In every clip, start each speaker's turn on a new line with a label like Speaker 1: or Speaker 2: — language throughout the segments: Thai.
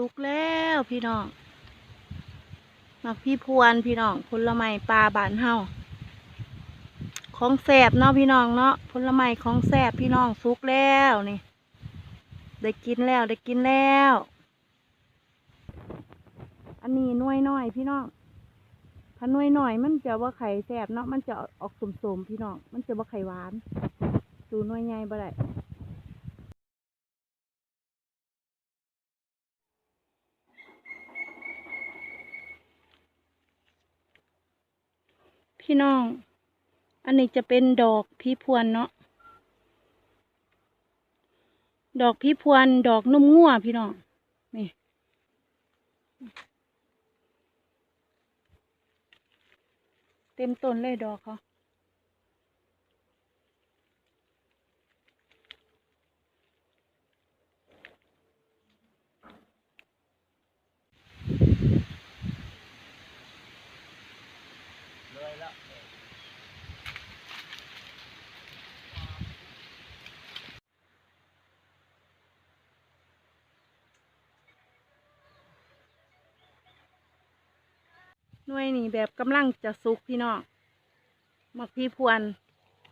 Speaker 1: สุกแล้วพี่น้องมักพี่พวนพี่น้องผลไม้ปลาบานเฮาของแสบเนาะพี่น้องเนาะผลไม้ของแสบพี่น้องสุกแล้วนี่ ได้กินแล้วได้กินแล้ว อันนี้น่วยน้อยพี่น้องถ้าน่วยน้อยมันจะว่าไข่แสบเนาะมันจะออกสมๆพี่น้องมันจะว่าไข่หวานดูน่วยใหญ่บ่ได้ พี่น้อง อันนี้จะเป็นดอกพี่พวนเนาะ ดอกพี่พวนดอกนุ่มงัวพี่น้อง นี่ เต็มต้นเลยดอกเขา หน่วยนี่แบบกำลังจะสุกพี่น้องมักพี่พวน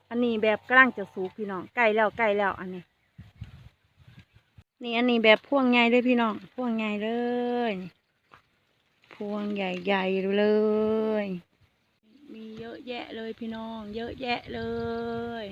Speaker 1: อันนี้แบบกำลังจะสุกพี่น้องใกล้แล้วใกล้แล้วอันนี้ นี่อันนี้แบบพวงใหญ่เลยพี่น้องพวงใหญ่เลย พวงใหญ่ๆเลยมีเย อะแยะเลยพี่น้อง เยอะแยะเลย